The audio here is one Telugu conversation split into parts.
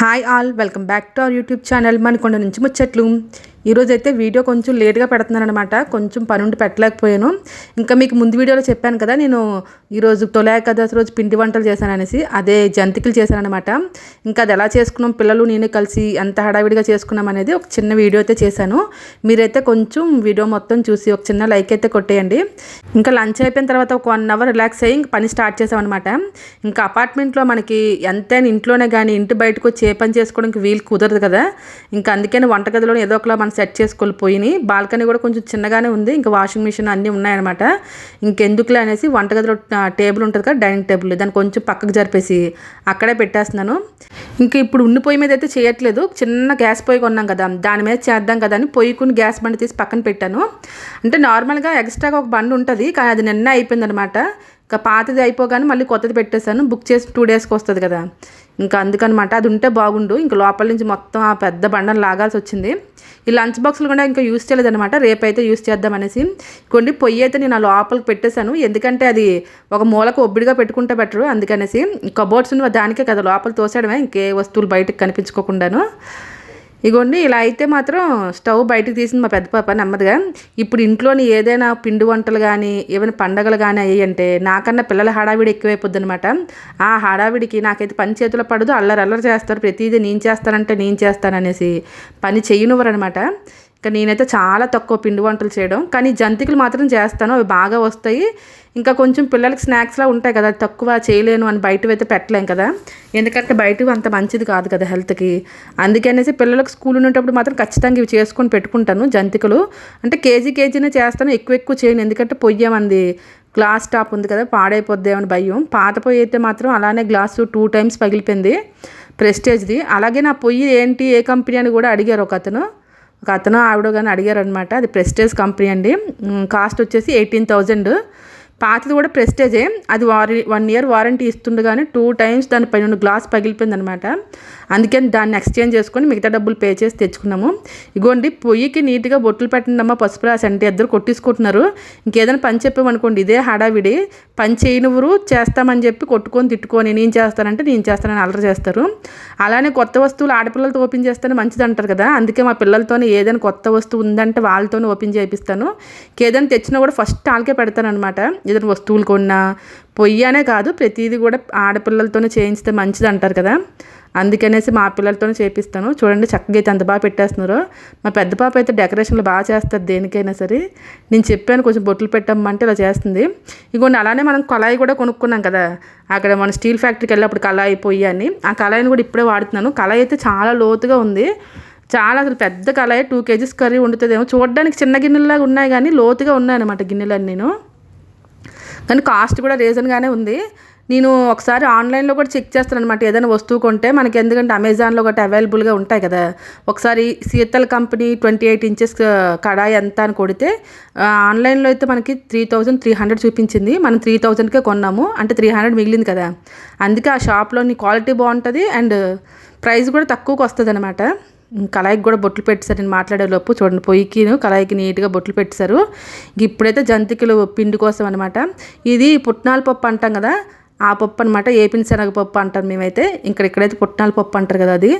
Hi all welcome back to our YouTube channel Manikonda నుంచి ముచ్చట్లు ఈరోజు అయితే వీడియో కొంచెం లేట్గా పెడుతున్నాను అనమాట కొంచెం పని ఉండి పెట్టలేకపోయాను. ఇంకా మీకు ముందు వీడియోలో చెప్పాను కదా నేను ఈరోజు తొలి ఏకాదశి రోజు పిండి వంటలు చేశాను అనేసి అదే జంతికలు చేశాను అనమాట ఇంకా అది ఎలా చేసుకున్నాం పిల్లలు నేను కలిసి ఎంత హడావిడిగా చేసుకున్నాం అనేది ఒక చిన్న వీడియో అయితే చేశాను. మీరైతే కొంచెం వీడియో మొత్తం చూసి ఒక చిన్న లైక్ అయితే కొట్టేయండి. ఇంకా లంచ్ అయిపోయిన తర్వాత ఒక వన్ అవర్ రిలాక్స్ అయ్యి పని స్టార్ట్ చేసామన్నమాట ఇంకా అపార్ట్మెంట్లో మనకి ఎంతైనా ఇంట్లోనే కానీ ఇంటి బయటకు వచ్చి ఏ పని చేసుకోవడానికి వీలు కుదరదు కదా. ఇంకా అందుకని వంటగదిలో ఏదో ఒకలా మన సెట్ చేసుకోవాలి పోయినాయి బాల్కనీ కూడా కొంచెం చిన్నగానే ఉంది. ఇంకా వాషింగ్ మిషన్ అన్నీ ఉన్నాయన్నమాట. ఇంకెందుకులే అనేసి వంటగదిలో టేబుల్ ఉంటుంది కదా డైనింగ్ టేబుల్. దాన్ని కొంచెం పక్కకు జరిపేసి అక్కడే పెట్టేస్తున్నాను. ఇంకా ఇప్పుడు ఉన్న పొయ్యి మీద అయితే చేయట్లేదు. చిన్న గ్యాస్ పొయ్యి కొన్నాం కదా దాని మీద చేద్దాం కదా అని పొయ్యి కొన్ని గ్యాస్ బండి తీసి పక్కన పెట్టాను. అంటే నార్మల్గా ఎక్స్ట్రాగా ఒక బండి ఉంటుంది కానీ అది నిన్న అయిపోయిందనమాట ఇంకా పాతది అయిపోగానే మళ్ళీ కొత్తది పెట్టేశాను. బుక్ చేసి టూ డేస్కి వస్తుంది కదా. ఇంకా అందుకనమాట. అది ఉంటే బాగుండు. ఇంకా లోపల నుంచి మొత్తం ఆ పెద్ద బండను లాగాల్సి వచ్చింది. ఈ లంచ్ బాక్స్లు కూడా ఇంకా యూస్ చేయలేదనమాట రేపైతే యూస్ చేద్దాం అనేసి. కొన్ని పొయ్యి అయితే నేను ఆ లోపలికి పెట్టేశాను. ఎందుకంటే అది ఒక మూలకు ఒబ్బిడిగా పెట్టుకుంటే బెటరు అందుకనేసి. కబోర్డ్స్ దానికే కదా లోపల తోసేయడమే. ఇంకే వస్తువులు బయటకు కనిపించుకోకుండాను. ఇగోండి ఇలా అయితే మాత్రం స్టవ్ బయటకు తీసింది మా పెద్ద పాప నెమ్మదిగా. ఇప్పుడు ఇంట్లోని ఏదైనా పిండి వంటలు కానీ ఏమైనా పండగలు కానీ అయ్యి అంటే నాకన్నా పిల్లల హడావిడి ఎక్కువైపోద్ది అనమాట ఆ హడావిడికి నాకైతే పని చేతిలో పడదు అల్లరి అల్లరి చేస్తారు ప్రతిదీ నేను చేస్తానంటే నేను చేస్తాననేసి పని చేయనివ్వరు అనమాట ఇంకా నేనైతే చాలా తక్కువ పిండి వంటలు చేయడం. కానీ జంతికలు మాత్రం చేస్తాను. అవి బాగా వస్తాయి. ఇంకా కొంచెం పిల్లలకి స్నాక్స్లా ఉంటాయి కదా. తక్కువ చేయలేను అని బయటవి అయితే పెట్టలేం కదా. ఎందుకంటే బయటవి అంత మంచిది కాదు కదా హెల్త్కి అందుకనేసి పిల్లలకు స్కూల్ ఉండేటప్పుడు మాత్రం ఖచ్చితంగా ఇవి చేసుకొని పెట్టుకుంటాను జంతికలు. అంటే కేజీ కేజీనే చేస్తాను. ఎక్కువ ఎక్కువ చేయను. ఎందుకంటే పొయ్యమంది గ్లాస్ టాప్ ఉంది కదా. పాడైపోద్దేమని భయం. పాత పొయ్యి అయితే మాత్రం అలానే గ్లాసు టూ టైమ్స్ పగిలిపోయింది. ప్రెస్టేజ్ది. అలాగే నా పొయ్యి ఏంటి? ఏ కంపెనీ అని కూడా అడిగారు ఒక అతను ఒక అతను ఆవిడ కానీ అడిగారు అనమాట అది ప్రెస్టేజ్ కంపెనీ అండి. కాస్ట్ వచ్చేసి ఎయిటీన్ థౌజండ్. పాతది కూడా ప్రెస్టేజే. అది వారి వన్ ఇయర్ వారంటీ ఇస్తుండగానే టూ టైమ్స్ దాని పైన గ్లాస్ పగిలిపోయింది అనమాట అందుకని దాన్ని ఎక్స్చేంజ్ చేసుకొని మిగతా డబ్బులు పే చేసి తెచ్చుకున్నాము. ఇగోండి పొయ్యికి నీట్గా బొట్టులు పెట్టండమ్మా పసుపు రాసి. అంటే ఇద్దరు కొట్టించుకుంటున్నారు ఇంకేదైనా పని చెప్పామనుకోండి ఇదే హడావిడి. పని చేయనివ్వరు చేస్తామని చెప్పి కొట్టుకొని తిట్టుకొని నేను చేస్తానంటే నేను చేస్తానని అలర చేస్తారు. అలానే కొత్త వస్తువులు ఆడపిల్లలతో ఓపెన్ చేస్తేనే మంచిది అంటారు కదా. అందుకే మా పిల్లలతోనే ఏదైనా కొత్త వస్తువు ఉందంటే వాళ్ళతోనే ఓపెన్ చేయిస్తాను ఏదైనా తెచ్చినా కూడా ఫస్ట్ వాళ్ళకే పెడతానమాట ఏదైనా వస్తువులు కొన్నా పొయ్యి అనే కాదు ప్రతిదీ కూడా ఆడపిల్లలతోనే చేయించితే మంచిది అంటారు కదా. అందుకనేసి మా పిల్లలతోనే చేపిస్తాను. చూడండి చక్కగా అయితే అంత బాగా పెట్టేస్తున్నారు. మా పెద్ద పాప అయితే డెకరేషన్లు బాగా చేస్తుంది దేనికైనా సరే. నేను చెప్పాను కొంచెం బొట్లు పెట్టమ్మంటే ఇలా చేస్తుంది. ఇంకొన్ని అలానే మనం కళాయి కూడా కొనుక్కున్నాం కదా. అక్కడ మన స్టీల్ ఫ్యాక్టరీకి వెళ్ళినప్పుడు కళాయి పోయి అని. ఆ కళాయిని కూడా ఇప్పుడే వాడుతున్నాను. కళాయి అయితే చాలా లోతుగా ఉంది. చాలా అసలు పెద్ద కళాయి టూ కేజీస్ కర్రీ వండుతుందేమో. చూడడానికి చిన్న గిన్నెలాగా ఉన్నాయి కానీ లోతుగా ఉన్నాయి ఉన్నాయన్నమాట గిన్నెలన్నీ నేను. కానీ కాస్ట్ కూడా రీజన్గానే ఉంది. నేను ఒకసారి ఆన్లైన్లో కూడా చెక్ చేస్తాను అనమాట ఏదైనా వస్తువు కొంటే మనకి ఎందుకంటే అమెజాన్లో ఒకటి అవైలబుల్గా ఉంటాయి కదా. ఒకసారి శీతల కంపెనీ ట్వంటీ ఎయిట్ ఇంచెస్ కడాయి ఎంత అని కొడితే ఆన్లైన్లో అయితే మనకి త్రీ థౌజండ్ త్రీ హండ్రెడ్ చూపించింది. మనం త్రీ థౌజండ్కే కొన్నాము. అంటే త్రీ హండ్రెడ్ మిగిలింది కదా. అందుకే ఆ షాప్లోని క్వాలిటీ బాగుంటుంది అండ్ ప్రైస్ కూడా తక్కువకి వస్తుంది అనమాట కళాయికి కూడా బొట్లు పెట్టేశారు. నేను మాట్లాడే లోపు చూడండి. పొయ్యికి కళాయికి నీట్గా బొట్లు పెట్టేశారు. ఇప్పుడైతే జంతికలు పిండి కోసం అనమాట ఇది పుట్నాల పప్పు అంటాం కదా. ఆ పప్పు అనమాట ఏపిన శనగపప్పు అంటారు మేమైతే. ఇక్కడ ఇక్కడైతే పుట్నాల పప్పు అంటారు కదా అది.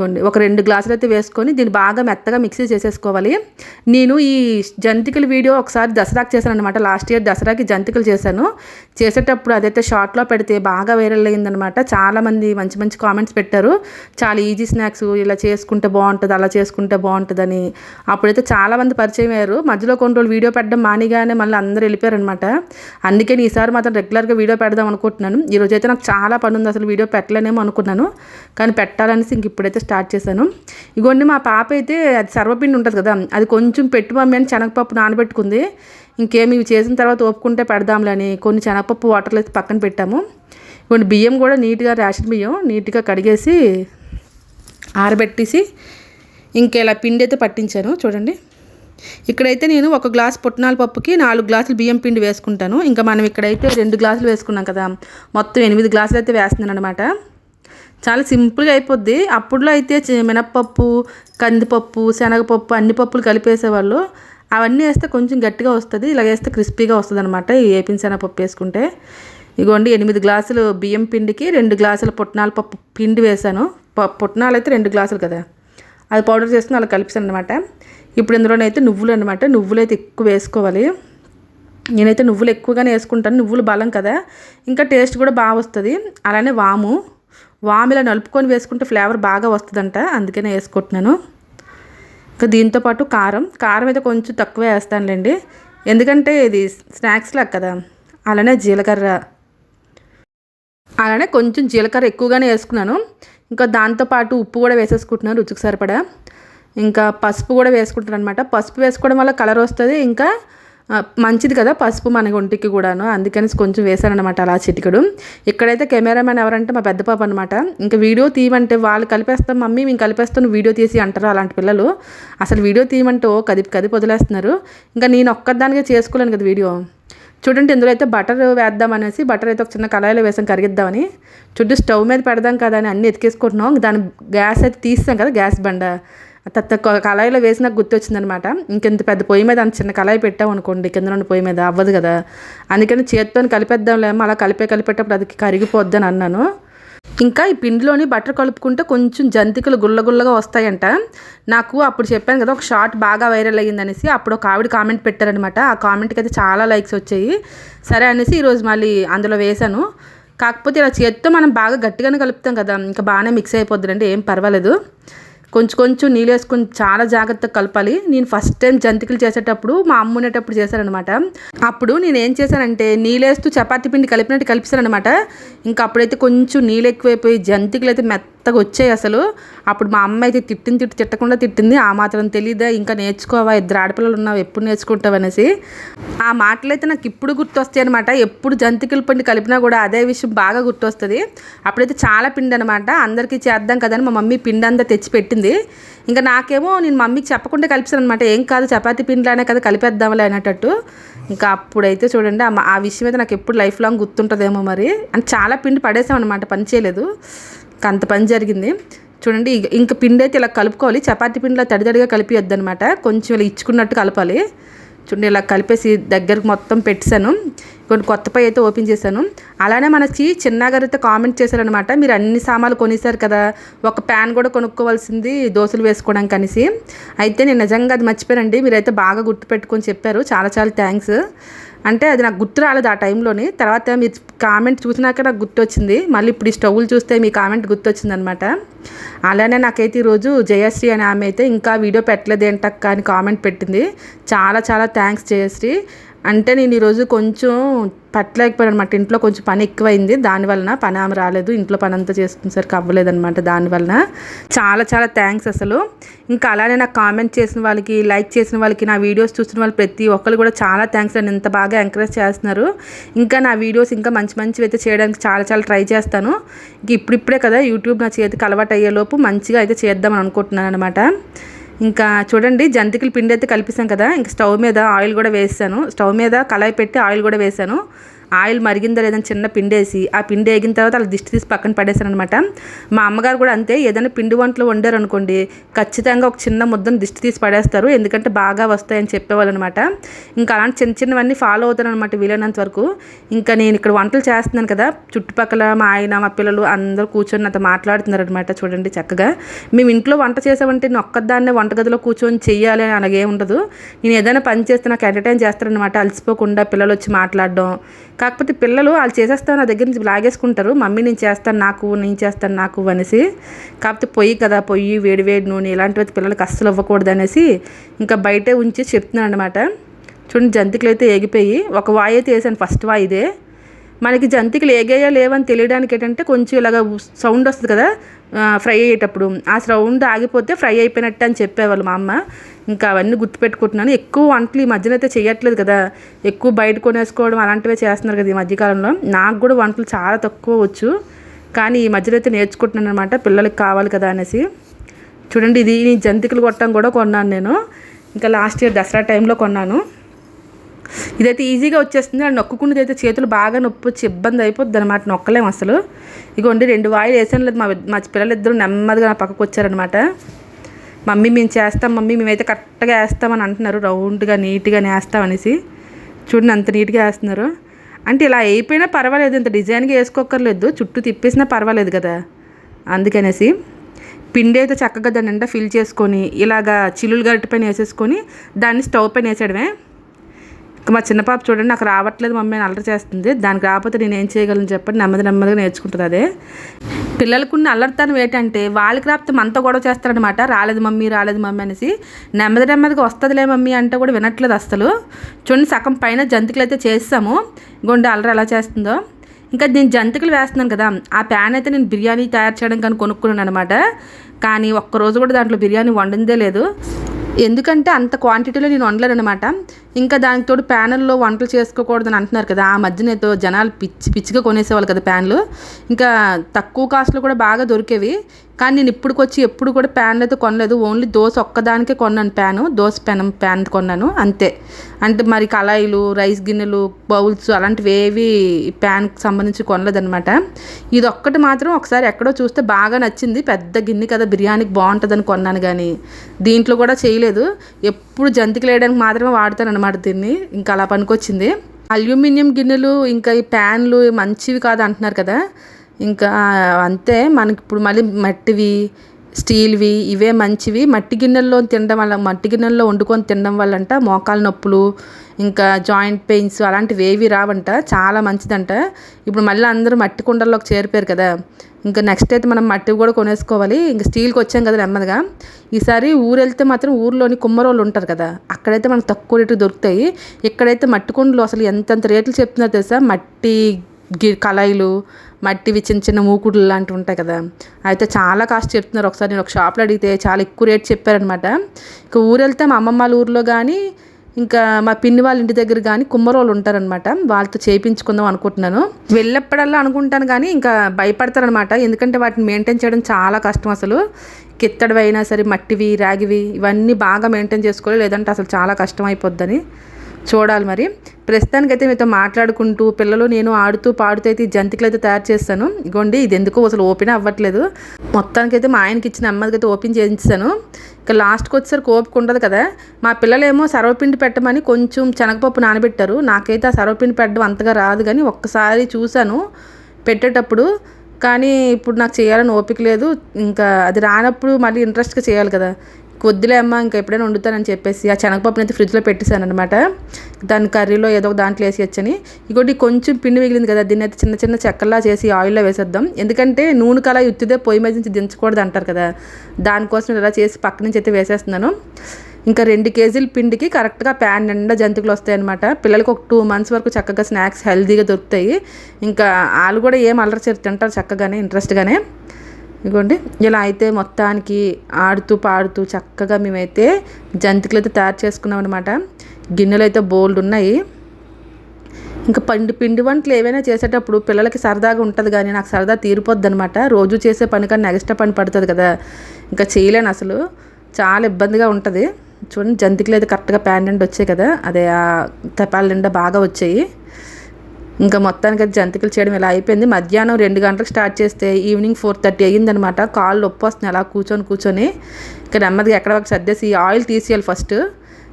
గొండి ఒక రెండు గ్లాసులు అయితే వేసుకొని దీన్ని బాగా మెత్తగా మిక్సీ చేసేసుకోవాలి. నేను ఈ జంతికల వీడియో ఒకసారి దసరాకి చేశాను అనమాట లాస్ట్ ఇయర్ దసరాకి జంతికలు చేశాను. చేసేటప్పుడు అదైతే షార్ట్లో పెడితే బాగా వైరల్ అయిందనమాట చాలామంది మంచి మంచి కామెంట్స్ పెట్టారు. చాలా ఈజీ స్నాక్స్ ఇలా చేసుకుంటే బాగుంటుంది అలా చేసుకుంటే బాగుంటుందని. అప్పుడైతే చాలామంది పరిచయం అయ్యారు. మధ్యలో కొన్ని రోజులు వీడియో పెట్టడం మానిగానే మళ్ళీ అందరూ వెళ్ళిపోయారనమాట అందుకే ఈసారి మాత్రం రెగ్యులర్గా వీడియో పెడదాం అనుకుంటున్నాను. ఈరోజు అయితే నాకు చాలా పని ఉంది అసలు వీడియో పెట్టలేనేమో అనుకున్నాను. కానీ పెట్టాలనేసి ఇంక ఇప్పుడైతే స్టార్ట్ చేశాను. ఇగోండి మా పాప అయితే అది సర్వపిండి ఉంటుంది కదా అది కొంచెం పెట్టు మమ్మీ అని శనగపప్పు నానబెట్టుకుంది. ఇంకేమి ఇవి చేసిన తర్వాత ఒప్పుకుంటే పెడదాంలే అని కొన్ని శనగపప్పు వాటర్లో అయితే పక్కన పెట్టాము. కొన్ని బియ్యం కూడా నీట్గా రేషన్ బియ్యం నీట్గా కడిగేసి ఆరబెట్టేసి ఇంకా ఇలా పిండి అయితే పట్టించాను చూడండి. ఇక్కడైతే నేను ఒక గ్లాస్ పుట్నాల పప్పుకి నాలుగు గ్లాసులు బియ్యం పిండి వేసుకుంటాను. ఇంకా మనం ఇక్కడైతే రెండు గ్లాసులు వేసుకున్నాం కదా మొత్తం ఎనిమిది గ్లాసులు అయితే వేస్తున్నాను అనమాట చాలా సింపుల్గా అయిపోద్ది. అప్పుడులో అయితే చి- మినప్పప్పు కందిపప్పు శనగపప్పు అన్ని పప్పులు కలిపేసేవాళ్ళు. అవన్నీ వేస్తే కొంచెం గట్టిగా వస్తుంది. ఇలా వేస్తే క్రిస్పీగా వస్తుంది అనమాట ఈ ఏపిన శనగపప్పు వేసుకుంటే. ఇగోండి ఎనిమిది గ్లాసులు బియ్యం పిండికి రెండు గ్లాసుల పుట్నాల పప్పు పిండి వేసాను ప- పుట్నాలు అయితే రెండు గ్లాసులు కదా. అది పౌడర్ చేసుకుని అలా కలిపిస్తాను అనమాట ఇప్పుడు ఇందులోనైతే నువ్వులు అనమాట నువ్వులు అయితే ఎక్కువ వేసుకోవాలి. నేనైతే నువ్వులు ఎక్కువగానే వేసుకుంటాను. నువ్వులు బలం కదా. ఇంకా టేస్ట్ కూడా బాగా వస్తుంది. అలానే వాము. వామిలా నలుపుకొని వేసుకుంటే ఫ్లేవర్ బాగా వస్తుందంట అందుకనే వేసుకుంటున్నాను. ఇంకా దీంతో పాటు కారం. కారం అయితే కొంచెం తక్కువే వేస్తానులేండి. ఎందుకంటే ఇది స్నాక్స్ లాగా కదా. అలానే జీలకర్ర. అలానే కొంచెం జీలకర్ర ఎక్కువగానే వేసుకున్నాను. ఇంకా దాంతోపాటు ఉప్పు కూడా వేసేసుకుంటున్నాను రుచికి సరిపడా. ఇంకా పసుపు కూడా వేసుకుంటాను అనమాట పసుపు వేసుకోవడం వల్ల కలర్ వస్తుంది. ఇంకా మంచిది కదా పసుపు మన ఒంటికి కూడాను. అందుకని కొంచెం వేసాను అలా చిటికడు. ఇక్కడైతే కెమెరామెన్ ఎవరంటే మా పెద్ద పాప అనమాట ఇంకా వీడియో తీయమంటే వాళ్ళు కలిపేస్తాం మమ్మీ మేము కలిపేస్తాను వీడియో తీసి అంటారు అలాంటి పిల్లలు. అసలు వీడియో తీయమంటే ఓ కదిపి కదిపి వదిలేస్తున్నారు. ఇంకా నేను ఒక్కదానికే చేసుకోలేను కదా వీడియో. చూడండి ఇందులో అయితే బటర్ వేద్దాం అనేసి బటర్ అయితే ఒక చిన్న కళాయిలో వేసాం కరిగిద్దామని. చుట్టూ స్టవ్ మీద పెడదాం కదా అని అన్నీ ఎతికేసుకుంటున్నాం. దాని గ్యాస్ అయితే తీస్తాం కదా గ్యాస్ బండ. తత్త కళాయిలో వేసి నాకు గుర్తొచ్చిందనమాట. ఇంకెంత పెద్ద పొయ్యి మీద అంత చిన్న కళాయి పెట్టాం అనుకోండి కింద నుండి పొయ్యి మీద అవ్వదు కదా. అందుకని చేతితో కలిపేద్దాంలేమో అలా కలిపే కలిపేటప్పుడు అది కరిగిపోద్దని అన్నాను. ఇంకా ఈ పిండిలోని బటర్ కలుపుకుంటే కొంచెం జంతికలు గుల్లగుల్లగా వస్తాయంట. నాకు అప్పుడు చెప్పాను కదా ఒక షార్ట్ బాగా వైరల్ అయ్యిందనేసి అప్పుడు ఒక ఆవిడ కామెంట్ పెట్టారనమాట. ఆ కామెంట్కి అయితే చాలా లైక్స్ వచ్చాయి. సరే అనేసి ఈరోజు మళ్ళీ అందులో వేశాను. కాకపోతే ఇలా చేత్తో మనం బాగా గట్టిగానే కలుపుతాం కదా ఇంకా బాగానే మిక్స్ అయిపోద్దులండి ఏం పర్వాలేదు. కొంచెం కొంచెం నీళ్ళు వేసుకొని చాలా జాగ్రత్తగా కలపాలి. నేను ఫస్ట్ టైం జంతికలు చేసేటప్పుడు మా అమ్మ ఉండేటప్పుడు చేశానమాట అప్పుడు నేను ఏం చేశానంటే నీళ్ళేస్తూ చపాతీ పిండి కలిపినట్టు కలిపిస్తానమాట ఇంకా అప్పుడైతే కొంచెం నీళ్ళు ఎక్కువైపోయి జంతికలు అయితే మెత్త మెత్తగా వచ్చాయి అసలు. అప్పుడు మా అమ్మ అయితే తిట్టింది తిట్టి తిట్టకుండా తిట్టింది. ఆ మాత్రం తెలియదా ఇంకా నేర్చుకోవా? ఇద్దరు ఆడపిల్లలు ఉన్నావు? ఎప్పుడు నేర్చుకుంటావు అనేసి. ఆ మాటలు అయితే నాకు ఇప్పుడు గుర్తొస్తాయి అనమాట ఎప్పుడు జంతికల పిండి కలిపినా కూడా అదే విషయం బాగా గుర్తొస్తుంది. అప్పుడైతే చాలా పిండి అనమాట అందరికీ చేద్దాం కదని మా మమ్మీ పిండి అంతా తెచ్చి పెట్టింది. ఇంకా నాకేమో నేను మమ్మీకి చెప్పకుండా కలిపిస్తాను అనమాట ఏం కాదు చపాతీ పిండిలానే కదా కలిపేద్దాంలే అనేటట్టు. ఇంకా అప్పుడైతే చూడండి ఆ- విషయం అయితే నాకు ఎప్పుడు లైఫ్ లాంగ్ గుర్తుంటుందేమో మరి. అని చాలా పిండి పడేసాం అనమాట పని చేయలేదు. అంత పని జరిగింది. చూడండి ఇంకా పిండి అయితే ఇలా కలుపుకోవాలి. చపాతీ పిండిలో తడి తడిగా కలిపియొద్దు అనమాట కొంచెం ఇలా ఇచ్చుకున్నట్టు కలపాలి. చూడండి ఇలా కలిపేసి దగ్గరకు మొత్తం పెట్టాను కొన్ని కొత్త పై అయితే ఓపెన్ చేశాను. అలానే మనకి చిన్నగారు అయితే కామెంట్ చేశారనమాట మీరు అన్ని సామాన్లు కొనేసారు కదా. ఒక ప్యాన్ కూడా కొనుక్కోవాల్సింది దోశలు వేసుకోవడానికి అనేసి అయితే నేను నిజంగా అది మర్చిపోయానండి. మీరైతే బాగా గుర్తుపెట్టుకొని చెప్పారు. చాలా చాలా థ్యాంక్స్. అంటే అది నాకు గుర్తు రాలేదు ఆ టైంలోని. తర్వాత మీరు కామెంట్ చూసినాక నాకు గుర్తొచ్చింది. మళ్ళీ ఇప్పుడు ఈ స్టవ్లు చూస్తే మీ కామెంట్ గుర్తొచ్చింది అనమాట అలానే నాకైతే ఈరోజు జయశ్రీ అనే ఆమె అయితే ఇంకా వీడియో పెట్టలేదు ఏంటక్క అని కామెంట్ పెట్టింది. చాలా చాలా థ్యాంక్స్ జయశ్రీ. అంటే నేను ఈరోజు కొంచెం పట్టలేకపోయాను అనమాట ఇంట్లో కొంచెం పని ఎక్కువైంది. దానివలన పని ఆమె రాలేదు. ఇంట్లో పని అంతా చేసుకునేసరికి అవ్వలేదనమాట దానివలన చాలా చాలా థ్యాంక్స్ అసలు. ఇంకా అలానే నాకు కామెంట్ చేసిన వాళ్ళకి లైక్ చేసిన వాళ్ళకి నా వీడియోస్ చూసిన వాళ్ళు ప్రతి ఒక్కరు కూడా చాలా థ్యాంక్స్ అండి. ఇంత బాగా ఎంకరేజ్ చేస్తున్నారు. ఇంకా నా వీడియోస్ ఇంకా మంచి మంచివి అయితే చేయడానికి చాలా చాలా ట్రై చేస్తాను. ఇంక ఇప్పుడిప్పుడే కదా యూట్యూబ్ నా చేతికి అలవాటు అయ్యేలోపు మంచిగా అయితే చేద్దామని అనుకుంటున్నాను అనమాట ఇంకా చూడండి జంతికల పిండి అయితే కలిపిస్తాం కదా. ఇంకా స్టవ్ మీద ఆయిల్ కూడా వేసాను. స్టవ్ మీద కళాయి పెట్టి ఆయిల్ కూడా వేసాను. ఆయిల్ మరిగిందా లేదని చిన్న పిండి వేసి ఆ పిండి వేగిన తర్వాత అలా దిష్టి తీసి పక్కన పడేసాను అనమాట మా అమ్మగారు కూడా అంతే ఏదైనా పిండి వంటలు వండారు అనుకోండి ఖచ్చితంగా ఒక చిన్న ముద్దను దిష్టి తీసి పడేస్తారు ఎందుకంటే బాగా వస్తాయని చెప్పేవాళ్ళు అనమాట ఇంకా అలాంటి చిన్న చిన్నవన్నీ ఫాలో అవుతాను అనమాట వీలైనంత వరకు. ఇంకా నేను ఇక్కడ వంటలు చేస్తున్నాను కదా చుట్టుపక్కల మా ఆయన మా పిల్లలు అందరూ కూర్చొని నాతో మాట్లాడుతున్నారు అనమాట చూడండి చక్కగా. మేము ఇంట్లో వంట చేసామంటే నేను ఒక్కదాన్నే వంటగదిలో కూర్చొని చెయ్యాలి అని అలాగే ఉండదు. నేను ఏదైనా పని చేస్తే నాకు ఎంటర్టైన్ చేస్తారనమాట అలసిపోకుండా పిల్లలు వచ్చి మాట్లాడడం. కాకపోతే పిల్లలు వాళ్ళు చేసేస్తాను నా దగ్గర నుంచి లాగేసుకుంటారు. మమ్మీ నేను చేస్తాను నాకు నేను చేస్తాను నాకు అనేసి. కాకపోతే పొయ్యి కదా పొయ్యి వేడి వేడి నూనె ఇలాంటివి పిల్లలకి అస్సలు ఇవ్వకూడదు అనేసి ఇంకా బయటే ఉంచి చెప్తున్నాను అనమాట చూడండి జంతికలు అయితే ఏగిపోయి. ఒక వాయి అయితే వేసాను ఫస్ట్ వాయిదే మనకి జంతికలు ఏగాయా లేవని తెలియడానికి ఏంటంటే కొంచెం ఇలాగ సౌండ్ వస్తుంది కదా ఫ్రై అయ్యేటప్పుడు. ఆ సౌండ్ ఆగిపోతే ఫ్రై అయిపోయినట్టు అని చెప్పేవాళ్ళు మా అమ్మ. ఇంకా అవన్నీ గుర్తుపెట్టుకుంటున్నాను. ఎక్కువ వంటలు ఈ మధ్యన అయితే చేయట్లేదు కదా. ఎక్కువ బయట కొనేసుకోవడం అలాంటివే చేస్తున్నారు కదా ఈ మధ్యకాలంలో. నాకు కూడా వంటలు చాలా తక్కువ వచ్చు. కానీ ఈ మధ్యలో అయితే నేర్చుకుంటున్నాను అనమాట పిల్లలకి కావాలి కదా అనేసి. చూడండి ఇది జంతికలు కొట్టడం కూడా కొన్నాను నేను. ఇంకా లాస్ట్ ఇయర్ దసరా టైంలో కొన్నాను. ఇదైతే ఈజీగా వచ్చేస్తుంది. అది నొక్కుకున్నది అయితే చేతులు బాగా నొప్పి వచ్చి ఇబ్బంది అయిపోద్ది అనమాట నొక్కలేం అసలు. ఇగోండి రెండు వాయిలు వేసాను. లేదు మా మా పిల్లలు ఇద్దరు నెమ్మదిగా నా పక్కకు వచ్చారనమాట మమ్మీ మేము చేస్తాం మమ్మీ మేమైతే కరెక్ట్గా వేస్తామని అంటున్నారు. రౌండ్గా నీట్గా వేస్తాం అనేసి. చూడండి అంత నీట్గా వేస్తున్నారు. అంటే ఇలా అయిపోయినా పర్వాలేదు. ఇంత డిజైన్గా వేసుకోక్కర్లేదు. చుట్టూ తిప్పేసినా పర్వాలేదు కదా. అందుకనేసి పిండి అయితే చక్కగా దాని నిండా ఫిల్ చేసుకొని ఇలాగా చిల్లులు గరిటె పైన వేసేసుకొని దాన్ని స్టవ్ పైన వేసేయడమే. ఇంకా మా చిన్న పాప చూడండి నాకు రావట్లేదు మమ్మీ అని అల్లరి చేస్తుంది. దానికి రాకపోతే నేను ఏం చేయగలను చెప్పండి నెమ్మది నెమ్మదిగా నేర్చుకుంటుంది అదే. పిల్లలకున్న అల్లరితనం ఏంటంటే వాళ్ళకి రాపితే మనతో గొడవ చేస్తారనమాట రాలేదు మమ్మీ రాలేదు మమ్మీ అనేసి నెమ్మది నెమ్మదిగా వస్తుందిలే మమ్మీ అంటే కూడా వినట్లేదు అసలు చూడండి సగం పైన జంతికలు అయితే చేస్తాము గుండె అల్లరి ఎలా చేస్తుందో. ఇంకా నేను జంతికలు వేస్తున్నాను కదా ఆ ప్యాన్ అయితే నేను బిర్యానీ తయారు చేయడం కానీ కొనుక్కున్నాను అనమాట కానీ ఒక్కరోజు కూడా దాంట్లో బిర్యానీ వండిందే లేదు. ఎందుకంటే అంత క్వాంటిటీలో నేను వండలేను అనమాట ఇంకా దానికి తోడు ప్యానల్లో వంటలు చేసుకోకూడదని అంటున్నారు కదా ఆ మధ్యనేతో జనాలు పిచ్చి పిచ్చిగా కొనేసేవాళ్ళు కదా ప్యాన్లు. ఇంకా తక్కువ కాస్ట్లో కూడా బాగా దొరికేవి. కానీ నేను ఇప్పుడుకొచ్చి ఎప్పుడు కూడా ప్యాన్లు అయితే కొనలేదు. ఓన్లీ దోశ ఒక్కదానికే కొన్నాను ప్యాను. దోశ పెనం ప్యాన్ కొన్నాను. అంతే. అంటే మరి కళాయిలు రైస్ గిన్నెలు బౌల్స్ అలాంటివి ఏవి ప్యాన్కి సంబంధించి కొనలేదనమాట ఇది ఒక్కటి మాత్రం ఒకసారి ఎక్కడో చూస్తే బాగా నచ్చింది. పెద్ద గిన్నె కదా బిర్యానీకి బాగుంటుందని కొన్నాను కానీ దీంట్లో కూడా చేయలేదు. ఎప్పుడు జంతికలు వేయడానికి మాత్రమే వాడతాను అనమాట దీన్ని. ఇంకా అలా పనికొచ్చింది. అల్యూమినియం గిన్నెలు ఇంకా ఈ ప్యాన్లు మంచివి కాదు అంటున్నారు కదా. ఇంకా అంతే మనకి ఇప్పుడు మళ్ళీ మట్టివి స్టీల్వి ఇవే మంచివి. మట్టి గిన్నెల్లో తినడం వల్ల మట్టి గిన్నెల్లో వండుకొని తినడం వల్ల అంట మోకాల నొప్పులు ఇంకా జాయింట్ పెయిన్స్ అలాంటివి ఏవి రావంట. చాలా మంచిదంట. ఇప్పుడు మళ్ళీ అందరూ మట్టి కుండల్లోకి చేరిపోయారు కదా. ఇంకా నెక్స్ట్ అయితే మనం మట్టి కూడా కొనేసుకోవాలి. ఇంకా స్టీల్కి వచ్చాం కదా నెమ్మదిగా. ఈసారి ఊరు వెళ్తే మాత్రం ఊర్లోని కుమ్మరోళ్ళు ఉంటారు కదా. అక్కడైతే మనకు తక్కువ రేటు దొరుకుతాయి. ఇక్కడైతే మట్టి కుండలు అసలు ఎంతెంత రేట్లు చెప్తున్నారు తెలుసా? మట్టి గి కళాయిలు మట్టివి చిన్న చిన్న మూకుడులు లాంటివి ఉంటాయి కదా. అయితే చాలా కాస్ట్ చెప్తున్నారు. ఒకసారి నేను ఒక షాప్లో అడిగితే చాలా ఎక్కువ రేట్ చెప్పారనమాట ఇక ఊరు వెళ్తే మా అమ్మమ్మ వాళ్ళ ఊర్లో కానీ ఇంకా మా పిన్ని వాళ్ళ ఇంటి దగ్గర కానీ కుమ్మరోళ్ళు ఉంటారనమాట వాళ్ళతో చేయించుకుందాం అనుకుంటున్నాను. వెళ్ళేప్పుడల్లా అనుకుంటాను కానీ ఇంకా భయపడతారనమాట ఎందుకంటే వాటిని మెయింటైన్ చేయడం చాలా కష్టం అసలు. కిత్తడివైనా అయినా సరే మట్టివి రాగివి ఇవన్నీ బాగా మెయింటైన్ చేసుకోవాలి. లేదంటే అసలు చాలా కష్టం అయిపోద్దని. చూడాలి మరి. ప్రస్తుతానికైతే మీతో మాట్లాడుకుంటూ పిల్లలు నేను ఆడుతూ పాడుతూ అయితే ఈ జంతికలు అయితే తయారు చేస్తాను. ఇగోండి ఇది ఎందుకో అసలు ఓపెన్ అవ్వట్లేదు. మొత్తానికైతే మా ఆయనకి ఇచ్చిన అమ్మదికైతే ఓపెన్ చేయించాను. ఇక లాస్ట్కి వచ్చేసరికి ఓపిక ఉండదు కదా. మా పిల్లలేమో సర్వపిండి పెట్టమని కొంచెం శనగపప్పు నానబెట్టారు. నాకైతే ఆ సర్వపిండి పెట్టడం అంతగా రాదు కానీ ఒక్కసారి చూశాను పెట్టేటప్పుడు. కానీ ఇప్పుడు నాకు చేయాలని ఓపిక లేదు. ఇంకా అది రానప్పుడు మళ్ళీ ఇంట్రెస్ట్గా చేయాలి కదా. వద్దులే అమ్మ ఇంకా ఎప్పుడైనా వండుతానని చెప్పేసి ఆ శనగపప్పుని అయితే ఫ్రిడ్జ్లో పెట్టేశాను అనమాట దాని కర్రీలో ఏదో ఒక దాంట్లో వేసేయచ్చని. ఇంకోటి కొంచెం పిండి మిగిలింది కదా దీన్ని అయితే చిన్న చిన్న చెక్కల్లా చేసి ఆయిల్లో వేసేద్దాం. ఎందుకంటే నూనె కల ఉత్తిదే పొయ్యి మీద నుంచి దించకూడదు అంటారు కదా. దానికోసం ఇలా చేసి పక్క నుంచి అయితే వేసేస్తున్నాను. ఇంకా రెండు కేజీల పిండికి కరెక్ట్గా ప్యాన్ నిండా జంతికలు వస్తాయన్నమాట. పిల్లలకి ఒక టూ మంత్స్ వరకు చక్కగా స్నాక్స్ హెల్తీగా దొరుకుతాయి. ఇంకా వాళ్ళు కూడా ఏం అల్లరి తింటారు చక్కగానే ఇంట్రెస్ట్గానే. ఇదిగోండి ఇలా అయితే మొత్తానికి ఆడుతూ పాడుతూ చక్కగా మేమైతే జంతికలు అయితే తయారు చేసుకున్నాం అనమాట గిన్నెలు అయితే బోల్డ్ ఉన్నాయి. ఇంకా పండి పిండి వంటలు ఏవైనా చేసేటప్పుడు పిల్లలకి సరదాగా ఉంటుంది కానీ నాకు సరదా తీరిపోద్ది అనమాట రోజు చేసే పని కానీ ఎక్స్ట్రా పని పడుతుంది కదా. ఇంకా చేయలేను అసలు. చాలా ఇబ్బందిగా ఉంటుంది. చూడండి జంతికలు అయితే కరెక్ట్గా ప్యాన్ నిండా వచ్చాయి కదా. అదే ఆ తపాల నిండా బాగా వచ్చాయి. ఇంకా మొత్తానికి అది జంతికలు చేయడం ఇలా అయిపోయింది? మధ్యాహ్నం రెండు గంటలకు స్టార్ట్ చేస్తే ఈవినింగ్ ఫోర్ థర్టీ అయ్యిందనమాట. కాళ్ళు నొప్పి వస్తుంది అలా కూర్చొని కూర్చొని. ఇక నెమ్మదిగా ఎక్కడ ఒక సర్దేసి ఆయిల్ తీసేయాలి ఫస్ట్.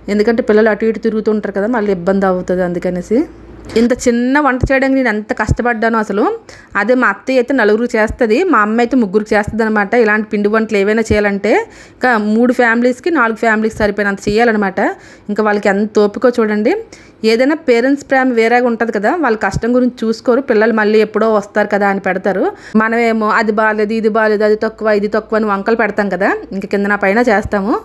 ఎందుకంటే పిల్లలు అటు ఇటు తిరుగుతుంటారు కదా మళ్ళీ ఇబ్బంది అవుతుంది అందుకనేసి. ఇంత చిన్న వంట చేయడానికి నేను ఎంత కష్టపడ్డాను అసలు అదే మా అత్తయ్య అయితే నలుగురు చేస్తుంది మా అమ్మ అయితే ముగ్గురికి చేస్తుంది అనమాట ఇలాంటి పిండి వంటలు ఏవైనా చేయాలంటే ఇంకా మూడు ఫ్యామిలీస్కి నాలుగు ఫ్యామిలీకి సరిపోయినంత చేయాలన్నమాట. ఇంకా వాళ్ళకి ఎంత ఓపికో చూడండి. ఏదైనా పేరెంట్స్ ప్రేమ వేరేగా ఉంటుంది కదా వాళ్ళ కష్టం గురించి చూసుకోరు. పిల్లలు మళ్ళీ ఎప్పుడో వస్తారు కదా అని పెడతారు. మనమేమో అది బాగాలేదు ఇది బాగాలేదు అది తక్కువ ఇది తక్కువ అని వంకలు పెడతాం కదా ఇంక కింద నా పైన చేస్తాము.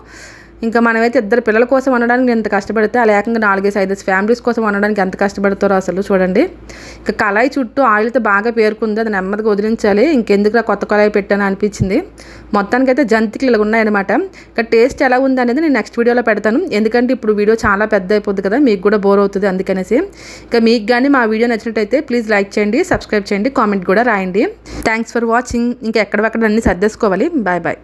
ఇంకా మనమైతే ఇద్దరు పిల్లల కోసం ఉండడానికి ఎంత కష్టపడితే అలా ఏకంగా నాలుగేసి ఐదు ఫ్యామిలీస్ కోసం ఉండడానికి ఎంత కష్టపడతారో అసలు చూడండి. ఇంకా కళాయి చుట్టూ ఆయిల్తో బాగా పేరుకుంది అది నెమ్మదిగా వదిలించాలి ఇంకెందుకు కొత్త కళాయి పెట్టాను అనిపించింది. మొత్తానికైతే జంతికలు ఇలా ఉన్నాయన్నమాట. ఇంకా టేస్ట్ ఎలా ఉంది అనేది నేను నెక్స్ట్ వీడియోలో పెడతాను. ఎందుకంటే ఇప్పుడు వీడియో చాలా పెద్ద అయిపోద్ది కదా మీకు కూడా బోర్ అవుతుంది అందుకనేసి. ఇంకా మీకు కానీ మా వీడియో నచ్చినట్టయితే ప్లీజ్ లైక్ చేయండి సబ్స్క్రైబ్ చేయండి కామెంట్ కూడా రాయండి. థ్యాంక్స్ ఫర్ వాచింగ్ ఇంకా ఎక్కడెక్కడ అన్ని సర్దేసుకోవాలి. Bye bye